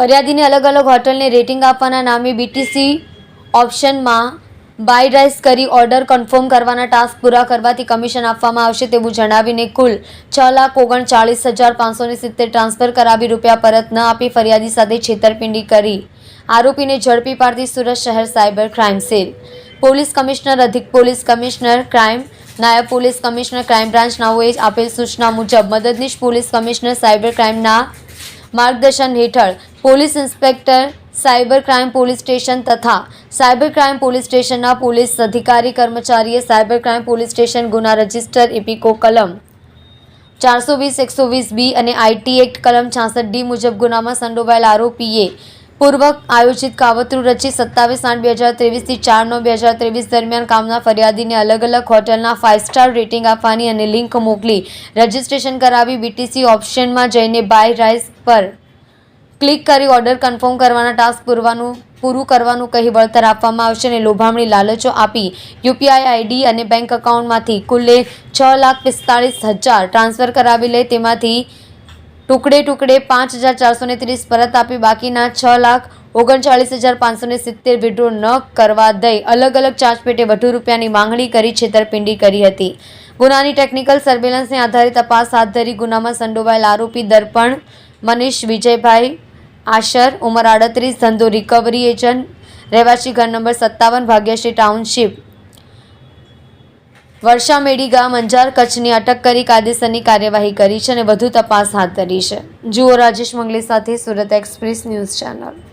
ફરિયાદીને અલગ અલગ હોટલને રેટિંગ આપવાના નામે બીટીસી ઓપ્શનમાં બાય રાઇસ કરી ઓર્ડર કન્ફર્મ કરવાના ટાસ્ક પૂરા કરવાથી કમિશન આપવામાં આવશે તેવું જણાવીને કુલ છ લાખ ઓગણચાળીસ હજાર પાંચસોને સિત્તેર ટ્રાન્સફર કરાવી રૂપિયા પરત ન આપી ફરિયાદી સાથે છેતરપિંડી કરી. આરોપીને ઝડપી પાડતી સુરત શહેર cyber crime cell. Police commissioner, અધિક પોલીસ કમિશનર, ક્રાઇમ નાયબ પોલીસ કમિશનર, ક્રાઇમ બ્રાન્ચ નાઓએ આપેલ સૂચના મુજબ મદદનીશ પોલીસ કમિશનર સાયબર ક્રાઇમના માર્ગદર્શન હેઠળ police inspector, cyber crime police station તથા સાયબર ક્રાઇમ પોલીસ સ્ટેશનના પોલીસ અધિકારી કર્મચારીએ સાયબર ક્રાઇમ પોલીસ સ્ટેશન ગુના રજિસ્ટર એપિકો કલમ ચારસો વીસ, એકસો વીસ બી અને આઈટી એક્ટ કલમ છાસઠ ડી મુજબ ગુનામાં સંડોવાયેલ આરોપીએ પૂર્વક આયોજિત કાવતરું રચી સત્તાવીસ આઠ બે હજાર ત્રેવીસથી ચાર નવ બે હજાર ત્રેવીસ દરમિયાન કામના ફરિયાદીને અલગ અલગ હોટલના ફાઇવ સ્ટાર રેટિંગ આપવાની અને લિંક મોકલી રજિસ્ટ્રેશન કરાવી બીટીસી ઓપ્શનમાં જઈને બાય રાઇસ પર ક્લિક કરી ઓર્ડર કન્ફર્મ કરવાના ટાસ્ક પૂરવાનું પૂરું કરવાનું કહી વળતર આપવામાં આવશે અને લોભામણી લાલચો આપી યુપીઆઈ આઈડી અને બેંક એકાઉન્ટમાંથી કુલ્લે છ લાખ પિસ્તાળીસ હજાર ટ્રાન્સફર કરાવી લે તેમાંથી ટુકડે ટુકડે પાંચ હજાર ચારસો ત્રીસ પરત આપી બાકીના છ લાખ ઓગણચાળીસ હજાર પાંચસો ને સિત્તેર વિડ્રો ન કરવા દઈ અલગ અલગ ચાર્જપેટે વધુ રૂપિયાની માંગણી કરી છેતરપિંડી કરી હતી. ગુનાની ટેકનિકલ સર્વેલન્સને આધારે તપાસ હાથ ધરી ગુનામાં સંડોવાયેલ આરોપી દર્પણ મનીષ વિજયભાઈ આશર, ઉંમર આડત્રીસ, ધંધો રિકવરી એજન્ટ રહેવાસી ઘર નંબર સત્તાવન, ભાગ્યશ્રી ટાઉનશીપ વર્ષા મેડી ગામ, અંજાર કચ્છની અટક કરી કાયદેસરની કાર્યવાહી કરી છે અને વધુ તપાસ હાથ ધરી છે. જુઓ રાજેશ મંગલી સાથે સુરત એક્સપ્રેસ ન્યૂઝ ચેનલ